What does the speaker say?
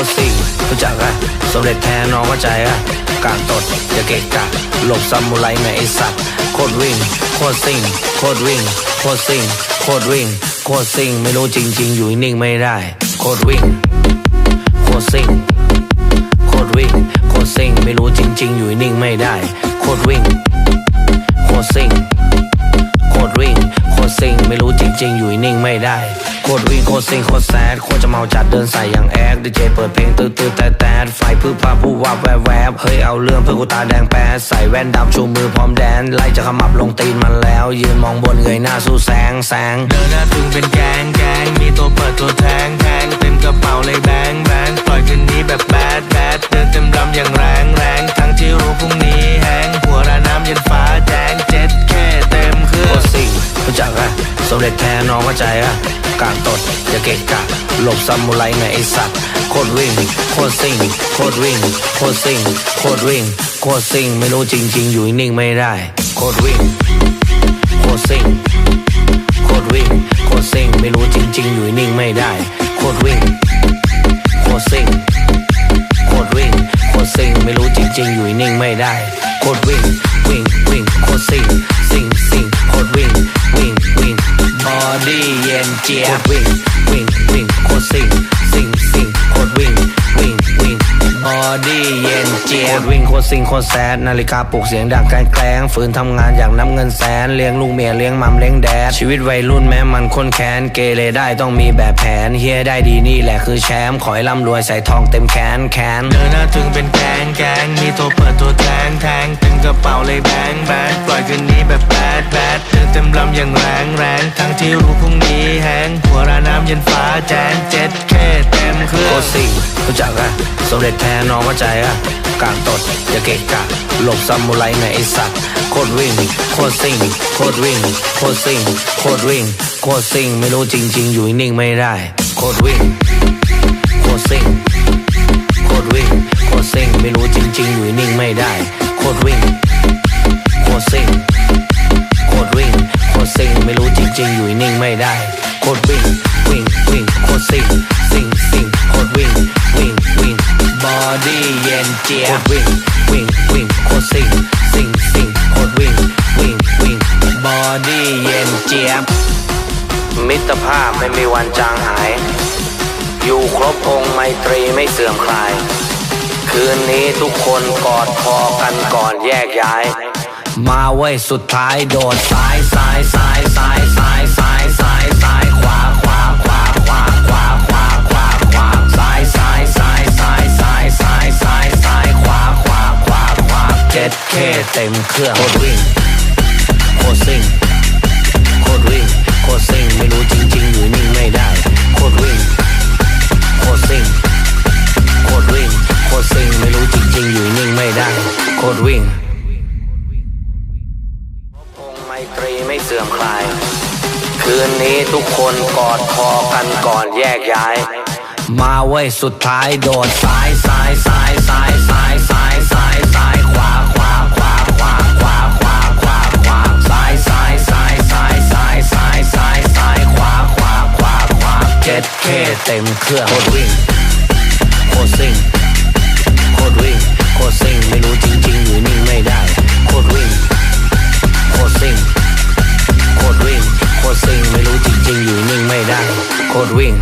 ตรซิงรู้จักอะสมเด็จแท้น้องเข้าใจอะการตดอย่าเกะกะหลบซามูไรแม่ไอสัตว์โคตรวิ่งโคตรซิงโคตรวิ่งโคตรซิงโคตรวิ่งโคตรซิงไม่รู้จริง ๆ อยู่นิ่งไม่ได้ โคตรวิ่งโคตรซิงโคตรวิ่งโคตรซิงไม่รู้จริง ๆ อยู่นิ่งไม่ได้ โคตรวิ่งโคตรซิง ตซิงไม่รู้จริง ๆ อยู่นิ่งไม่ได้โคตรวิ่งโคตรซิงโคตรแซดโคตรจะเมาจัดเดินใส่อย่างแอคดีเจเปิดเพลงตื้อตแต่แต่ไฟพึ่งพาผู้ว่าแวบแวบเฮ้ยเอาเรื่องเพื่อกูตาแดงแปดใส่แว่นดำชูมือพร้อมแดนไล่จะขมับลงตีนมันแล้ว ยืนมองบนเงยหน้าสู้แสงแสงเดินหน้าตึงเป็นแกงแกงมีต เข้าใจอะการตดอย่าเกะกะหลบซามูไรไงไอสัตว์โคตรวิ่งโคตรซิงโคตรวิ่งโคตรซิงโคตรวิ่งโคตรซิงไม่รู้จริง ๆ อยู่นิ่งไม่ได้โคตรวิ่งโคตรซิงโคตรวิ่งโคตรซิงไม่รู้จริง ๆ อยู่นิ่งไม่ได้โคตรวิ่งโคตรซิงโคตรวิ่งโคตรซิงไม่รู้จริง ๆ อยู่นิ่งไม่ได้โคตรวิ่ง dear. คตรวิ่งโคตรซิงโคตรแซดนาฬิกาปลุกเสียงดังแกล้งฝืนทำงานอย่างน้ำเงินแสนเลี้ยงลูกเมียเลี้ยงมัมเลี้ยงแดดชีวิตวัยรุ่นแม้มันค้นแค้นเกเรได้ต้องมีแบบแผนเฮียได้ดีนี่แหละคือแชมป์ขอให้ร่ำรวยใส่ทองเต็มแขนแขนเดินหน้าถึงเป็นแกงแกงมีตัวเปิดตัวแทงแทงตึงกระเป๋าเลยแบงแบงปล่อยคืนนี้แบบแบดแบดเธอเต็มลำอย่างแรงแรงทั้งที่รู้พรุ่งนี้แห้งหัวระน้ำเย็นฟ้าแจ้งเจ็ดเคเต็มเครื่อโคตรสิงรู้จักอะสมเด็จแทนน้องเข้าใจอะ กลางตดอย่าเกะกะหลบซามูไรในไอสัตว์โคตรวิ่งโคตรซิงโคตรวิ่งโคตรซิงโคตรวิ่งโคตรซิงไม่รู้จริง ๆ อยู่นิ่งไม่ได้โคตรวิ่ง ย็นเจียวิ่งวิ่งวิ่งโคตรซิงซิงซิงโคตรวิ่งวิ่งวิ่งบอดี้เย็นเจียมิตรภาพไม่มีวันจางหาย อยู่ครบองค์ไมตรีไม่เสื่อมคลาย คืนนี้ทุกคนกอดคอกันก่อนแยกย้าย มาไว้สุดท้ายโดดซ้ายสายสายสายสาย เต็มเครื่องโคตรวิ่งโคตรซิงโคตรวิ่งโคตรซิงไม่รู้จริง ๆ อยู่นิ่งไม่ได้โคตรวิ่งโคตรซิงโคตรวิ่งโคตรซิงไม่รู้จริง ๆ อยู่นิ่งไม่ได้โคตรวิ่งองไมตรีไม่เสื่อมคลาย คืนนี้ทุกคนกอดคอกันก่อนแยกย้าย มาไว้สุดท้ายโดดซ้ายซ้ายซ้ายซ้ายซ้ายซ้ายซ้ายซ้าย เครื่องโคตรวิ่งโคตรซิ่งโคตรวิ่งโคตรซิ่งไม่รู้จริง ๆ อยู่นิ่งไม่ได้โคตรวิ่งโคตรซิ่งโคตรวิ่งโคตรซิงไม่รู้จริง ๆ อยู่นิ่งไม่ได้โคตรวิ่ง